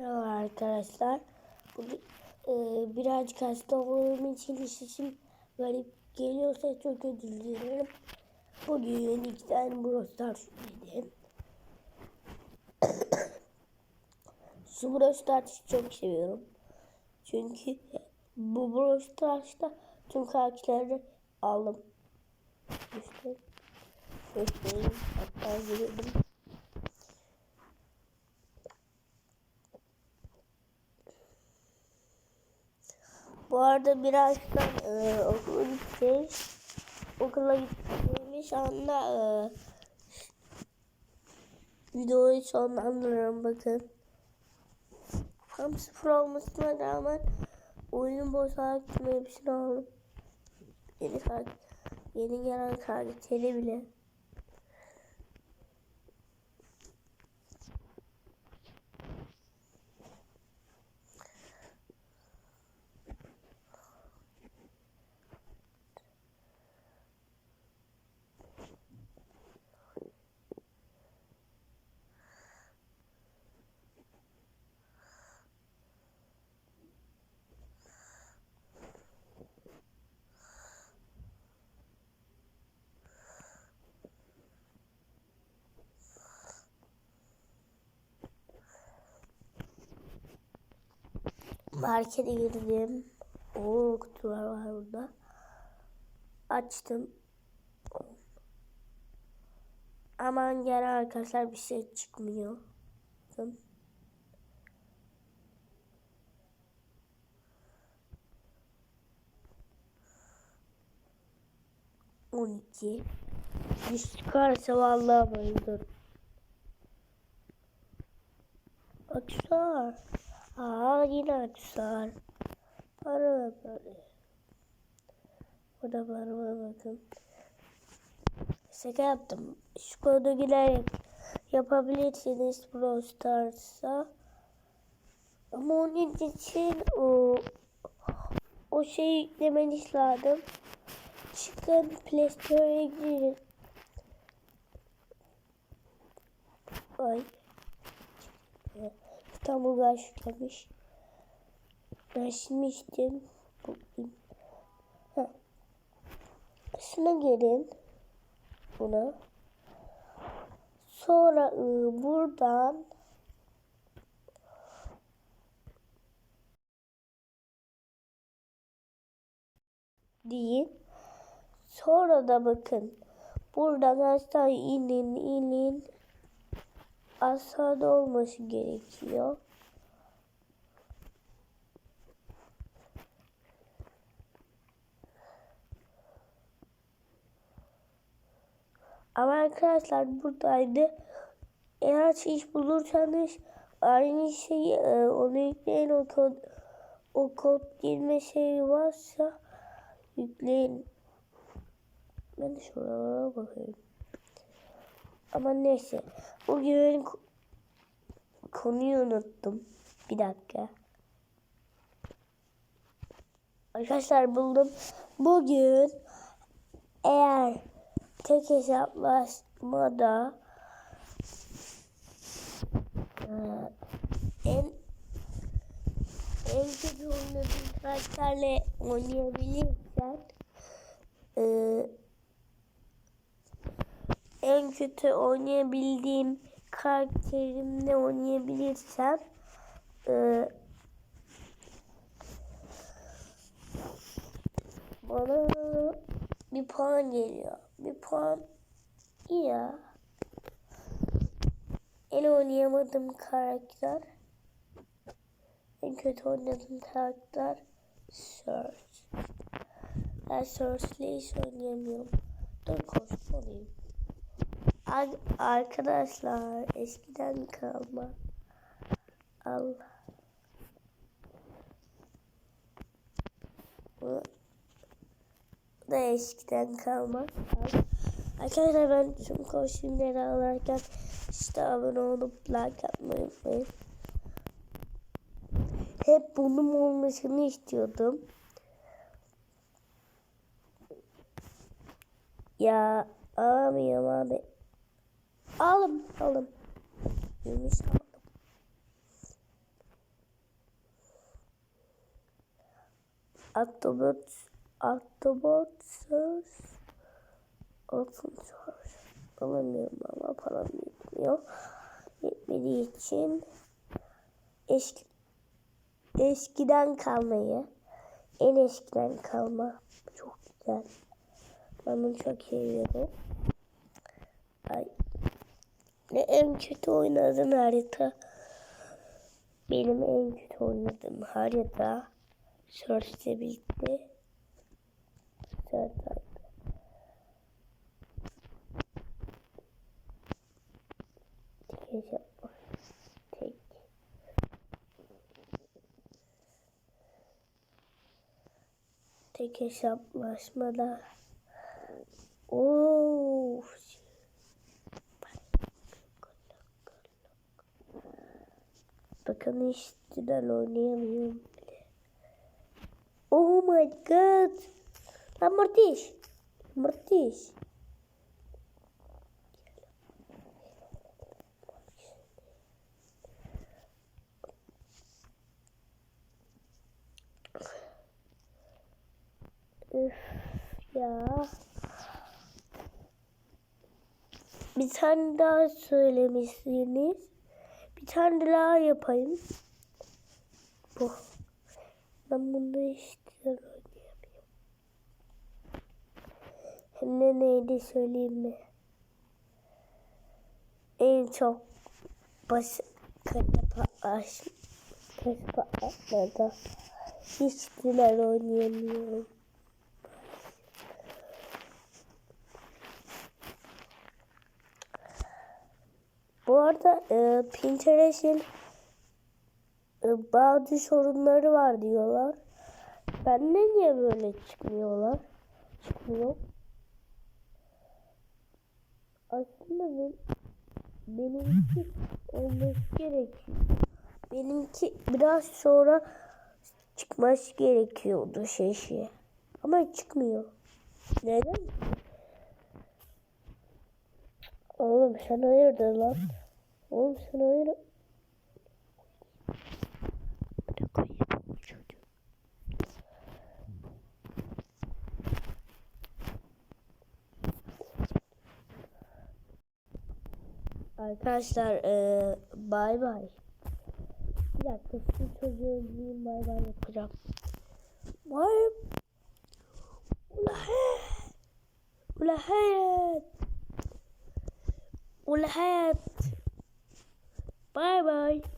Merhaba arkadaşlar. Bugün e, birazcık hasta olduğum için sesim garip geliyorsa çok özür dilerim. Bugün iki tane Brawl Stars yükledim. Şu Brawl Stars'ı çok seviyorum. Çünkü bu Brawl Stars'ta tüm karakterleri aldım. İşte göstereyim. Hatta girdim. Bu arada birazdan e, okula gideceğiz. Okula gittiğimiz anda e, videoyu sonlandırırım bakın. Tam sıfır olmasına rağmen oyunun bozarak tüm hepsini aldım. Yeni, yeni gelen karakteri bile. Markete girdim. Oo kutular var burada. Açtım. Aman gel arkadaşlar bir şey çıkmıyor. Bakın. On iki. Yüz çıkarsa vallahi bayılırım. Aksesuar. Aa yine aksesuar. Para böyle. Burada parama bakın. Şaka yaptım. Şu kodu girerek yapabilirsiniz Brawl Stars'a. Ama onun için o o şeyi yüklemeniz lazım. Çıkın Play Store'a girin. Ay. İstanbul'a yüklemiş. Ben silmiştim. Bugün. Ha. Şuna gelin. Buna. Sonra ıı, buradan deyin. Sonra da bakın. Buradan aşağı inin inin. Aşağıda olması gerekiyor. Ama arkadaşlar buradaydı. Eğer hiç bulursanız aynı şeyi e, onu yükleyin o kod o kod girme şeyi varsa yükleyin. Ben şuralara bakayım. Ama neyse. Bugün ko- konuyu unuttum. Bir dakika. Arkadaşlar buldum. Bugün eğer tek hesaplaşmada eee, en en kötü oynadığın karakterle oynayabilirsen eee, en kötü oynayabildiğim karakterimle oynayabilirsem eee, bana bir puan geliyor. Bir puan iyi ya. En oynayamadığım karakter en kötü oynadığım karakter Search. Ben Search'le hiç oynayamıyorum. Dur koşmalıyım. Ar- arkadaşlar eskiden kalma. Allah. Bu da eskiden kalma. Arkadaşlar ben tüm kostümleri alırken işte abone olup like atmayı unutmayın. Hep bunun olmasını istiyordum. Ya alamıyorum abi. Alım alım. Yemiş alım. Octobot Octobot söz Altın söz Alamıyorum ama param yetmiyor. Yetmediği için eski, eskiden kalmayı en eskiden kalma çok güzel. Ben bunu çok seviyorum. Ne en kötü oynadığım harita. Benim en kötü oynadığım harita. Search'te bitti. Search Tek hesap. Tek. Tek hesaplaşmada. Of. Bakın hiç güzel oynayamıyorum. Oh my god. Lan Mortis. Mortis. Üf ya. Bir tane daha söylemişsiniz. Tane yapayım. Bu. Ben bunu oynayamıyorum. Hem de neydi söyleyeyim mi? En çok baş kata patlaş kata patlatmada hiç güzel oynayamıyorum. Bu arada e, Pinterest'in e, bazı sorunları var diyorlar. Bende niye böyle çıkmıyorlar? Çıkmıyor. Aslında ben, benimki olması gerekiyor. Benimki biraz sonra çıkması gerekiyordu şey şey. Ama çıkmıyor. Neden? Oğlum sen hayırdır lan? Oğlum sen hayır... Arkadaşlar eee bay bay. Bir dakika şu çocuğu diyeyim bay bay yapacağım. Bay. Ula he. Ula hayat. Ula hayat. Bye bye.